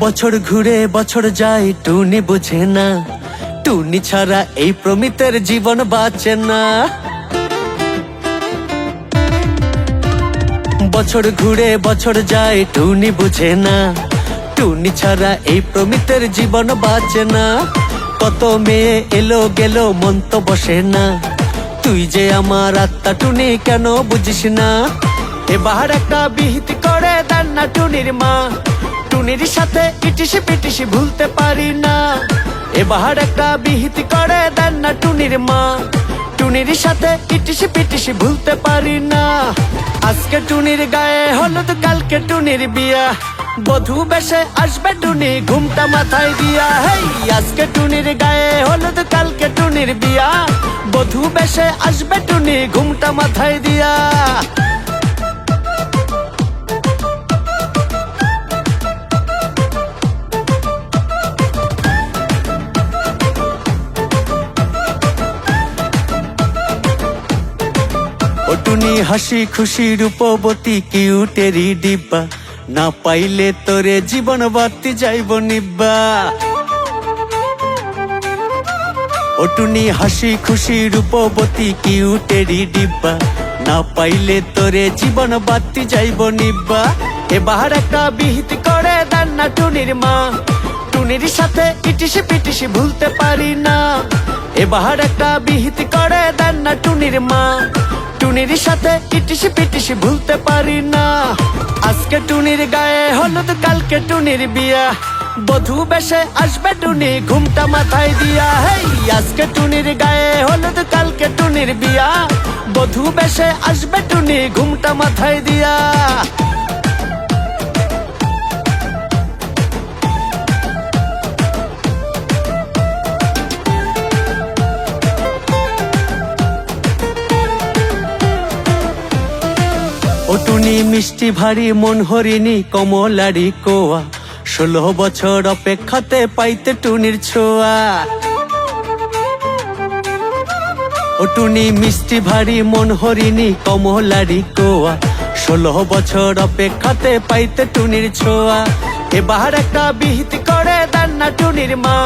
বছর ঘুরে বছর যায়, টুনি বুঝে না। টুনি ছাড়া এই প্রমিতের জীবন বাঁচে না। বছর ঘুরে বছর যায়, টুনি বুঝে না। টুনি ছাড়া এই প্রমিতের জীবন বাঁচে না। কত মেয়ে এলো গেল, মন তো বসে না। তুই যে আমার আত্মা, টুনি কেন বুঝিস না? এবার একটা বিহিত করে দেন না টুনির মা। টুনির সাথে ইটিসি পিটিসি ভুলতে পারি না। এবার একটা বিহিত করে দেন না টুনির মা। টুনির সাথে ইটিসি পিটিসি ভুলতে পারি না। আজকে টুনির গায়ে হলুদ, কালকে টুনির বিয়া। বধু বেশে আসবে টুনি ঘুমটা মাথায় দিয়া। হেই, আজকে টুনির গায়ে হলুদ, কালকে টুনির বিয়া। বধু বেশে আসবে টুনি ঘুমটা মাথায় দিয়া। ওটুনি হাসি খুশি রূপবতী কিউটেরি ডিব্বা। না পাইলে তোরে জীবন বাতি যাইব নিব্বা। ওটুনি হাসি খুশি রূপবতী কিউটেরি ডিব্বা। না পাইলে তোরে জীবন বাতি যাইব নিব্বা। এবার একটা বিহিত করে দেন না টুনির মা। টুনির সাথে ইটিসি পিটিসি ভুলতে পারি না। এবার একটা বিহিত করে দেন না টুনির মা। টুনির সাথে ইটিসি পিটিসি ভুলতে পারি না। আজকে টুনির গায়ে হলুদ, কালকে টুনির বিয়া। বধু বেশে আসবে টুনি, ঘুমটা মাথায় দিয়া। হেই, আজকে টুনির গায়ে হলুদ, কালকে টুনির বিয়া। বধু বেশে আসবে টুনি, ঘুমটা মাথায় দিয়া। ওটুনি মিষ্টি ভারী মন হরিণী কমলারি কোয়া। ষোলো বছর অপেক্ষাতে পাইতে টুনির ছোঁয়া। ওটুনি মিষ্টি ভারী মন হরিণী কমলারি কোয়া। ষোলো বছর অপেক্ষাতে পাইতে টুনির ছোঁয়া। এবার একটা বিহিত করে দেন না টুনির মা।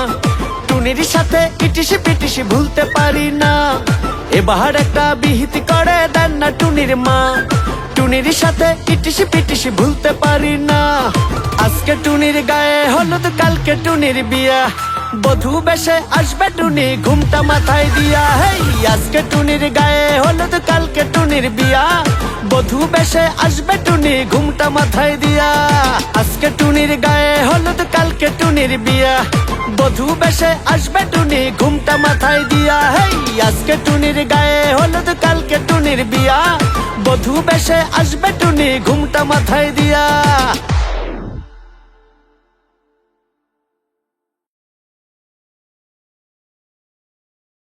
টুনির সাথে ইটিসি পিটিসি ভুলতে পারি না। এবার একটা বিহিত করে দেন না টুনির মা। টুনির সাথে ইটিসি পিটিসি ভুলতে পারি না। আজকে টুনির গায়ে হলুদ, কালকে টুনির বিয়া। বধু বেশে আসবে টুনি, ঘুমটা মাথায় দিয়া। হেই, আজকে টুনির গায়ে হলুদ, কালকে টুনির বিয়া। বধু বেশে আসবে টুনি, ঘুমটা মাথায় দিয়া। আজকে টুনির গায়ে হলুদ, কালকে টুনির বিয়া। বধু বেশে আসবে টুনি, ঘুমটা মাথায় দিয়া। হেই, আজকে টুনির গায়ে হলুদ, কালকে টুনির বিয়া। বধু বেশে আসবে টুনি ঘুমটা মাথায় দিয়া।